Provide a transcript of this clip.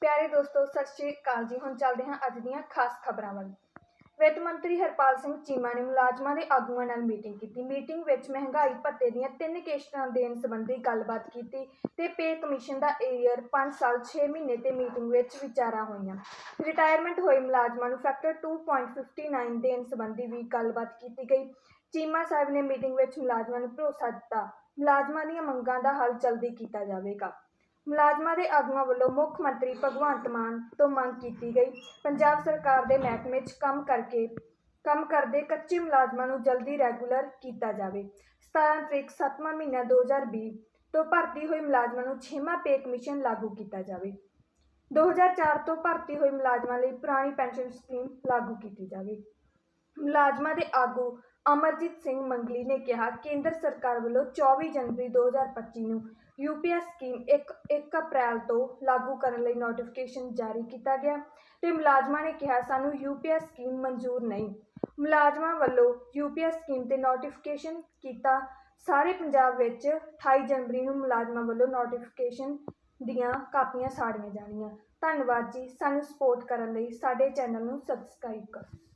ਪਿਆਰੇ ਦੋਸਤੋ, ਸਤਿ ਸ਼੍ਰੀ ਅਕਾਲ ਜੀ। ਹੁਣ ਚੱਲਦੇ ਹਾਂ ਅੱਜ ਦੀਆਂ ਖਾਸ ਖਬਰਾਂ ਵੱਲ। ਵਿੱਤ ਮੰਤਰੀ ਹਰਪਾਲ ਸਿੰਘ ਚੀਮਾ ਨੇ ਮੁਲਾਜ਼ਮਾਂ ਦੇ ਆਗੂਆਂ ਨਾਲ ਮੀਟਿੰਗ ਕੀਤੀ। ਮੀਟਿੰਗ ਵਿੱਚ ਮਹਿੰਗਾਈ ਭੱਤੇ ਦੀਆਂ ਤਿੰਨ ਕਿਸ਼ਤਾਂ ਦੇਣ ਸੰਬੰਧੀ ਗੱਲਬਾਤ ਕੀਤੀ ਤੇ ਪੇ ਕਮਿਸ਼ਨ ਦਾ ਏਰੀਅਰ 5 ਸਾਲ 6 ਮਹੀਨੇ ਤੇ ਮੀਟਿੰਗ ਵਿੱਚ ਵਿਚਾਰਾਂ ਹੋਈਆਂ। ਰਿਟਾਇਰਮੈਂਟ ਹੋਏ ਮੁਲਾਜ਼ਮਾਂ ਨੂੰ ਫੈਕਟਰ 2.59 ਦੇਣ ਸੰਬੰਧੀ ਵੀ ਗੱਲਬਾਤ ਕੀਤੀ ਗਈ। ਚੀਮਾ ਸਾਹਿਬ ਨੇ ਮੀਟਿੰਗ ਵਿੱਚ ਮੁਲਾਜ਼ਮਾਂ ਨੂੰ ਭਰੋਸਾ ਦਿੱਤਾ। ਮੁਲਾਜ਼ਮਾਂ ਦੀਆਂ ਮੰਗਾਂ ਦਾ ਹੱਲ ਜਲਦੀ ਕੀਤਾ ਜਾਵੇਗਾ। ਮੁਲਾਜ਼ਮਾਂ ਦੇ ਆਗੂਆਂ ਵੱਲੋਂ ਮੁੱਖ ਮੰਤਰੀ ਭਗਵੰਤ ਮਾਨ ਤੋਂ ਮੰਗ ਕੀਤੀ ਗਈ। ਪੰਜਾਬ ਸਰਕਾਰ ਦੇ ਮਹਿਕਮੇ 'ਚ ਕੰਮ ਕਰਕੇ, ਕੰਮ ਕਰਦੇ ਕੱਚੇ ਮੁਲਾਜ਼ਮਾਂ ਨੂੰ ਜਲਦੀ ਰੈਗੂਲਰ ਕੀਤਾ ਜਾਵੇ। 17 ਤਰੀਕ 7ਵਾਂ ਮਹੀਨਾ 2020 ਤੋਂ ਭਰਤੀ ਹੋਏ ਮੁਲਾਜ਼ਮਾਂ ਨੂੰ 6ਵਾਂ ਪੇ ਕਮਿਸ਼ਨ ਲਾਗੂ ਕੀਤਾ ਜਾਵੇ। 2004 ਤੋਂ ਭਰਤੀ ਹੋਏ ਮੁਲਾਜ਼ਮਾਂ ਲਈ ਪੁਰਾਣੀ ਪੈਨਸ਼ਨ ਸਕੀਮ ਲਾਗੂ ਕੀਤੀ ਜਾਵੇ। ਮੁਲਾਜ਼ਮਾਂ ਦੇ ਆਗੂ ਅਮਰਜੀਤ ਸਿੰਘ ਮੰਗਲੀ ਨੇ ਕਿਹਾ, ਕੇਂਦਰ ਸਰਕਾਰ ਵੱਲੋਂ 24 ਜਨਵਰੀ 2025 ਨੂੰ ਯੂਪੀਐਸ ਸਕੀਮ 1 1 ਅਪ੍ਰੈਲ ਤੋਂ ਲਾਗੂ ਕਰਨ ਲਈ ਨੋਟੀਫਿਕੇਸ਼ਨ ਜਾਰੀ ਕੀਤਾ ਗਿਆ ਤੇ ਮੁਲਾਜ਼ਮਾਂ ਨੇ ਕਿਹਾ, ਸਾਨੂੰ ਯੂਪੀਐਸ ਸਕੀਮ ਮਨਜ਼ੂਰ ਨਹੀਂ। ਮੁਲਾਜ਼ਮਾਂ ਵੱਲੋਂ ਯੂਪੀਐਸ ਸਕੀਮ ਤੇ ਨੋਟੀਫਿਕੇਸ਼ਨ ਕੀਤਾ। ਸਾਰੇ ਪੰਜਾਬ ਵਿੱਚ 28 ਜਨਵਰੀ ਨੂੰ ਮੁਲਾਜ਼ਮਾਂ ਵੱਲੋਂ ਨੋਟੀਫਿਕੇਸ਼ਨ ਦੀਆਂ ਕਾਪੀਆਂ ਸਾੜੀਆਂ ਜਾਣੀਆਂ। ਧੰਨਵਾਦ ਜੀ। ਸਾਨੂੰ ਸਪੋਰਟ ਕਰਨ ਲਈ ਸਾਡੇ ਚੈਨਲ ਨੂੰ ਸਬਸਕ੍ਰਾਈਬ ਕਰੋ।